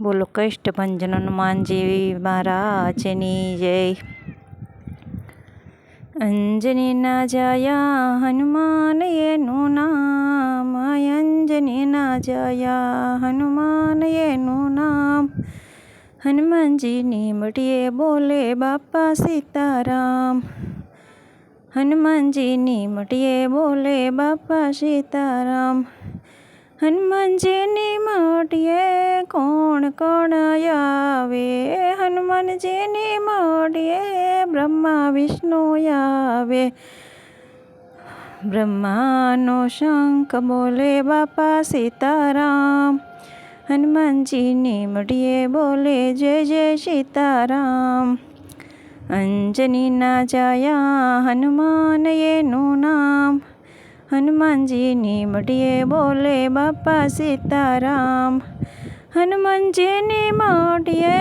બોલો કષ્ટભંજન હનુમાનજી મહારાજની જય. અંજનીના જયા હનુમાન એનું નામ અંજનીના જયા હનુમાન એનું નામ. હનુમાનજીની મટીએ બોલે, બાપા સીતારામ. હનુમાનજીની મટીએ બોલે, બાપા સીતારામ. હનુમાનજીની મોઢીએ કોણ કોણ આવે? હનુમાનજીની મોડીએ બ્રહ્મા, વિષ્ણુ આવે. બ્રહ્માનો શંખ બોલે, બાપા સીતારામ. હનુમાનજીની મઢીએ બોલે, જય જય સીતારામ. અંજનીના જાયા, હનુમાન એનું નામ. હનુમાનજીની મઢીએ બોલે, બાપા સીતારામ. હનુમાનજીની મઢીએ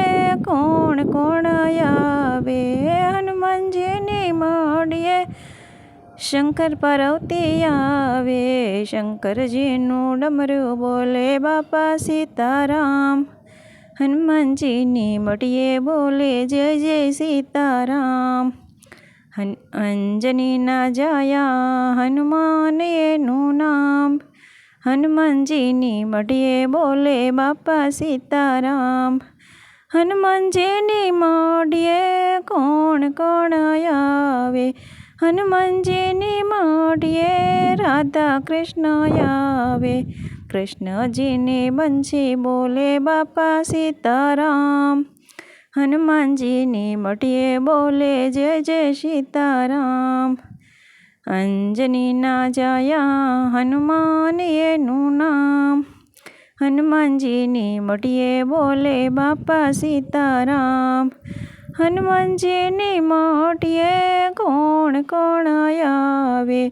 કોણ કોણ આવે હનુમાનજીની મઢીએ શંકર પાર્વતી આવે શંકરજીનું ડમરું બોલે બાપા સીતારામ હનુમાનજીની મઢીએ બોલે જય જય સીતારામ અંજનીના જાયા હનુમાન એનું નામ હનુમાનજીની મઢીએ બોલે, બાપા સીતારામ, હનુમાનજીની મઢીએ કોણ કોણ આવે? હનુમાનજીની મઢીએ રાધા કૃષ્ણ આવે. કૃષ્ણજીની બંશી બોલે, બાપા સીતારામ, હનુમાનજીની મઢીએ બોલે, જય જય સીતારામ. અંજનીના જાયા, હનુમાન એનું નામ. હનુમાનજીની મટીએ બોલે, બાપા સીતારામ, હનુમાનજીની મટીએ કોણ કોણ આવે?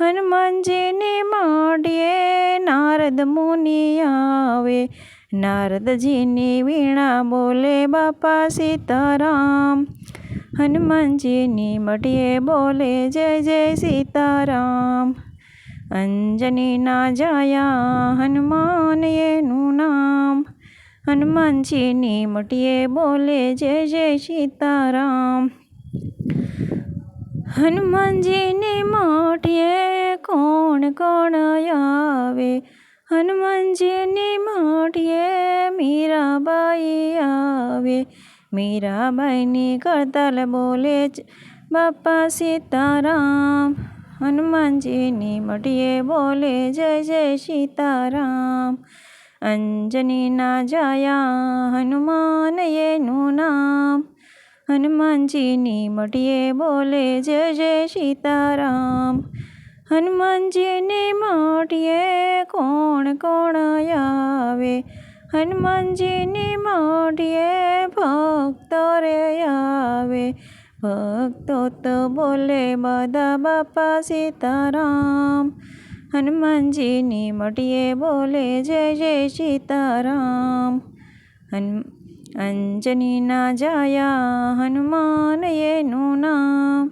હનુમાનજીની મટીએ નારદ મુનિ આવે. નારદજીની વીણા બોલે, બાપા સીતારામ हनुमान जी ने मटिए बोले, जय जय सीताराम। अंजनी ना जाया, हनुमान ये नू नाम हनुमान जी निमटिए बोले, जय जय सीताराम। हनुमान जी ने माटिए, कौन कौन आवे? हनुमान जी ने माटिए मीरा बाई आवे। मीरा बहनी करतल बोले बापा सीताराम, हनुमान जी ने मटिए बोले, जय जय सीताराम। अंजनी ना जाया, हनुमान ये नु नाम। हनुमान जी ने मटिए बोले, जय जय सीताराम। हनुमान जी ने मटिए कौन कौन आवे હનુમાનજીની માટીએ ભક્તો રે આવે ભક્તો તો બોલે બધા બાપા સીતારામ હનુમાનજીની મટીએ બોલે જય જય સીતારામ અંજનીના જાયા હનુમાન એનું નામ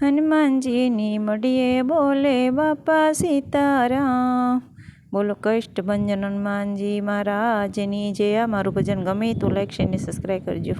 હનુમાનજીની મઢીએ બોલે બાપા સીતારામ બોલો કષ્ટભંજન હનુમાનજી મહારાજની જે આ મારું ભજન ગમે તો લાઈક શેર ને સબસ્ક્રાઈબ કરજો.